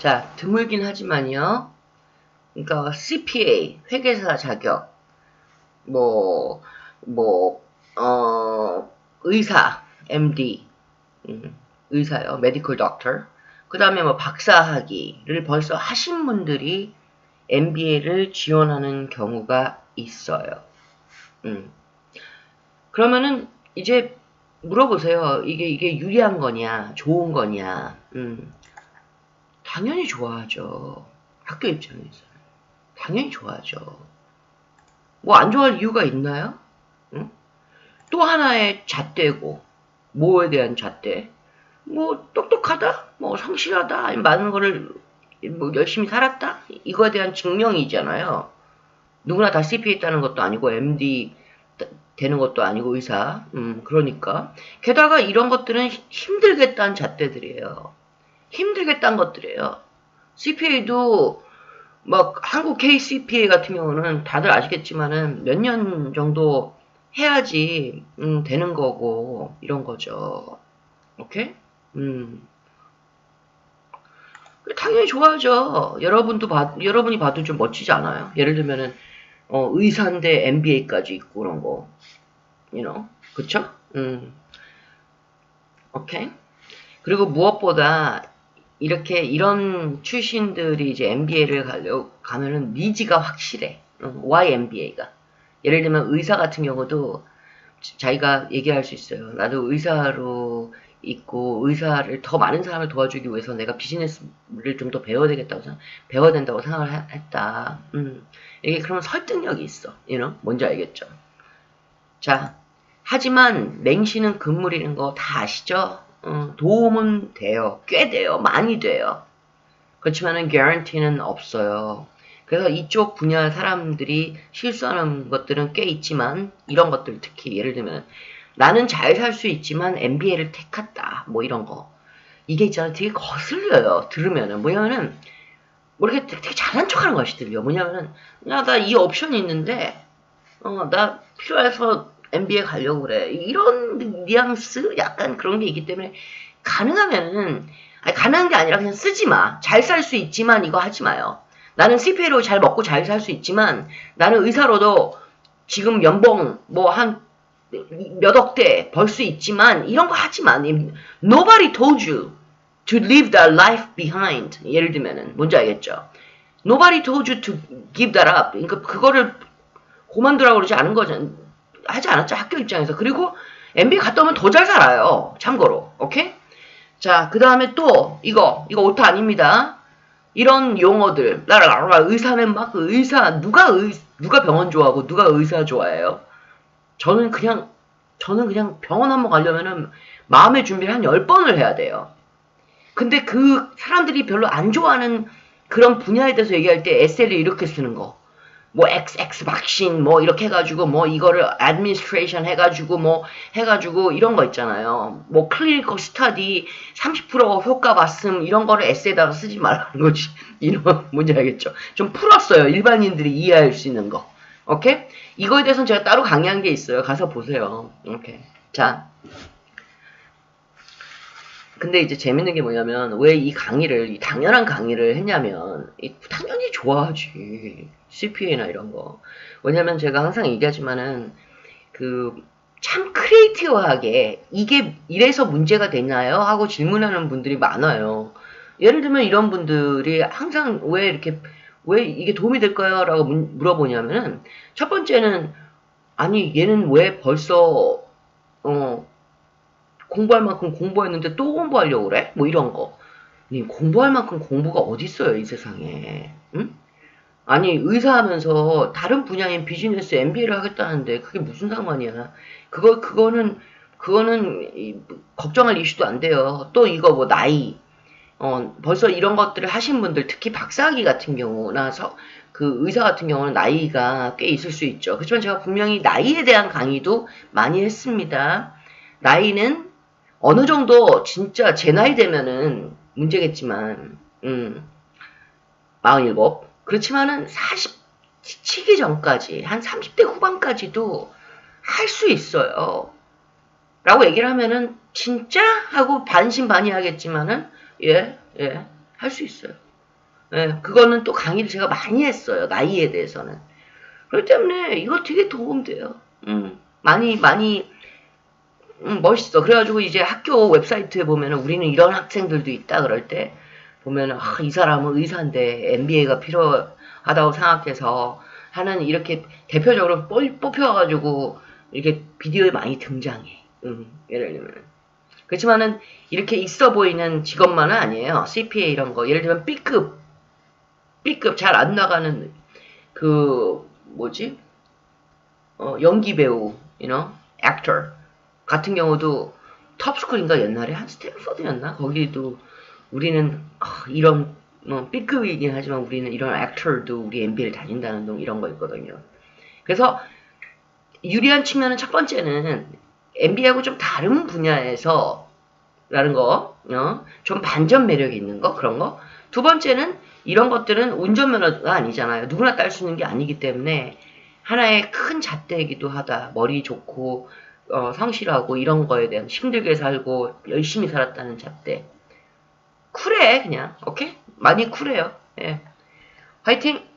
자, 드물긴 하지만요. 그러니까 CPA, 회계사 자격, 뭐, 뭐, 어, 의사, MD, 음, 의사요, 덕터. 그 다음에 뭐 박사학위를 벌써 하신 분들이 MBA를 지원하는 경우가 있어요. 음. 그러면은 이제 물어보세요. 이게 이게 유리한 거냐, 좋은 거냐. 음. 당연히 좋아하죠. 학교 입장에서. 당연히 좋아하죠. 뭐 안 좋아할 이유가 있나요? 응? 또 하나의 잣대고, 뭐에 대한 잣대? 뭐 똑똑하다? 뭐 성실하다? 많은 거를 뭐 열심히 살았다? 이거에 대한 증명이잖아요. 누구나 다 CPA 따는 것도 아니고 MD 되는 것도 아니고 의사. 음, 그러니까. 게다가 이런 것들은 힘들겠다는 잣대들이에요. 힘들겠다는 것들이에요. CPA도 막 한국 KCPA 같은 경우는 다들 아시겠지만은 몇 년 정도 해야지 음, 되는 거고 이런 거죠. 오케이? 음. 당연히 좋아하죠. 여러분도 봐, 여러분이 봐도 좀 멋지지 않아요? 예를 들면은 어, 의사인데 MBA까지 있고 그런 거, you know, 그쵸? 음, 오케이. 그리고 무엇보다 이렇게 이런 출신들이 이제 MBA를 가려 가면은 니즈가 확실해. why MBA가. 예를 들면 의사 같은 경우도 자기가 얘기할 수 있어요. 나도 의사로 있고 의사를 더 많은 사람을 도와주기 위해서 내가 비즈니스를 좀 더 배워야 되겠다고 생각, 배워야 된다고 생각을 했다. 음. 이게 그러면 설득력이 있어. you know? 뭔지 알겠죠? 자, 하지만 맹신은 금물이는 거 다 아시죠? 어, 도움은 돼요. 꽤 돼요. 많이 돼요. 그렇지만은 guarantee는 없어요. 그래서 이쪽 분야 사람들이 실수하는 것들은 꽤 있지만 이런 것들 특히 예를 들면 나는 잘 살 수 있지만 MBA를 택했다. 뭐 이런 거. 이게 있잖아요. 되게 거슬려요. 들으면은. 뭐냐면은, 뭐 이렇게 되게 잘난 척 하는 것이 들려. 뭐냐면은, 야, 나 이 옵션이 있는데, 어, 나 필요해서 MBA 가려고 그래. 이런 뉘앙스? 약간 그런 게 있기 때문에, 가능하면은, 아니, 가능한 게 아니라 그냥 쓰지 마. 잘 살 수 있지만 이거 하지 마요. 나는 CPA로 잘 먹고 잘 살 수 있지만, 나는 의사로도 지금 연봉 뭐 한 몇 억대 벌 수 있지만 이런 거 하지 마. Nobody told you to leave that life behind. 예를 들면은 뭔지 알겠죠? Nobody told you to give that up. 그러니까 그거를 고만두라고 그러지 않은 거죠. 하지 않았죠. 학교 입장에서. 그리고 MBA 갔다 오면 더 잘 살아요. 참고로. 오케이? 자, 그 다음에 또 이거 이거 오타 아닙니다. 이런 용어들. 라라라 의사는 막 의사 누가 의 누가 병원 좋아하고 누가 의사 좋아해요? 저는 그냥 저는 그냥 병원 한번 가려면은 마음의 준비를 한 10번을 해야 돼요. 근데 그 사람들이 별로 안 좋아하는 그런 분야에 대해서 얘기할 때 에세이를 이렇게 쓰는 거. 뭐 XX 박신 뭐 이렇게 해가지고 뭐 이거를 administration 해가지고 뭐 해가지고 이런 거 있잖아요. 뭐 클리니컬 스타디 30% 효과 봤음 이런 거를 에세이다가 쓰지 말라는 거지. 이런 뭔지 알겠죠? 좀 풀었어요. 일반인들이 이해할 수 있는 거. 오케이? 이거에 대해서는 제가 따로 강의한 게 있어요. 가서 보세요. 오케이. 자. 근데 이제 재밌는 게 뭐냐면 왜 이 강의를 이 당연한 강의를 했냐면 당연히 좋아하지 CPA나 이런 거 왜냐면 제가 항상 얘기하지만은 그 참 크리에이티브하게 이게 이래서 문제가 되나요 하고 질문하는 분들이 많아요 예를 들면 이런 분들이 항상 왜 이렇게 왜 이게 도움이 될까요? 라고 물어보냐면은, 첫 번째는, 아니, 얘는 왜 벌써, 어, 공부할 만큼 공부했는데 또 공부하려고 그래? 뭐 이런 거. 공부할 만큼 공부가 어딨어요, 이 세상에. 응? 아니, 의사하면서 다른 분야인 비즈니스 MBA를 하겠다는데 그게 무슨 상관이야. 그거, 그거는, 그거는 걱정할 이슈도 안 돼요. 또 이거 뭐 나이, 어, 벌써 이런 것들을 하신 분들, 특히 박사학위 같은 경우나 서, 그 의사 같은 경우는 나이가 꽤 있을 수 있죠. 그렇지만 제가 분명히 나이에 대한 강의도 많이 했습니다. 나이는 어느 정도 진짜 제 나이 되면은 문제겠지만, 음, 47. 그렇지만은 40 치기 전까지, 한 30대 후반까지도 할 수 있어요. 라고 얘기를 하면은, 진짜? 하고 반신반의하겠지만은, 예, 예, 할 수 있어요. 예, 그거는 또 강의를 제가 많이 했어요. 나이에 대해서는. 그렇기 때문에 이거 되게 도움돼요. 음, 많이, 많이, 음, 멋있어. 그래가지고 이제 학교 웹사이트에 보면은 우리는 이런 학생들도 있다 그럴 때 보면은, 아, 이 사람은 의사인데 MBA가 필요하다고 생각해서 하는 이렇게 대표적으로 뽑- 뽑혀가지고 이렇게 비디오에 많이 등장해. 음, 예를 들면. 그렇지만은 이렇게 있어 보이는 직업만은 아니에요. CPA 이런 거. 예를 들면 B급, B급 잘 안 나가는 그 뭐지? 어, 연기 배우, you know, actor 같은 경우도 톱스쿨인가 옛날에 한 스탠퍼드였나? 거기도 우리는 아, 이런 뭐 B급이긴 하지만 우리는 이런 액터도 우리 MBA를 다닌다는 동 이런 거 있거든요. 그래서 유리한 측면은 첫 번째는 MBA하고 좀 다른 분야에서 라는 거, 어? 좀 반전 매력이 있는 거, 그런 거. 두 번째는 이런 것들은 운전면허가 아니잖아요. 누구나 딸 수 있는 게 아니기 때문에 하나의 큰 잣대이기도 하다. 머리 좋고, 어, 성실하고 이런 거에 대한 힘들게 살고 열심히 살았다는 잣대. 쿨해, 그냥. 오케이? 많이 쿨해요. 예. 화이팅!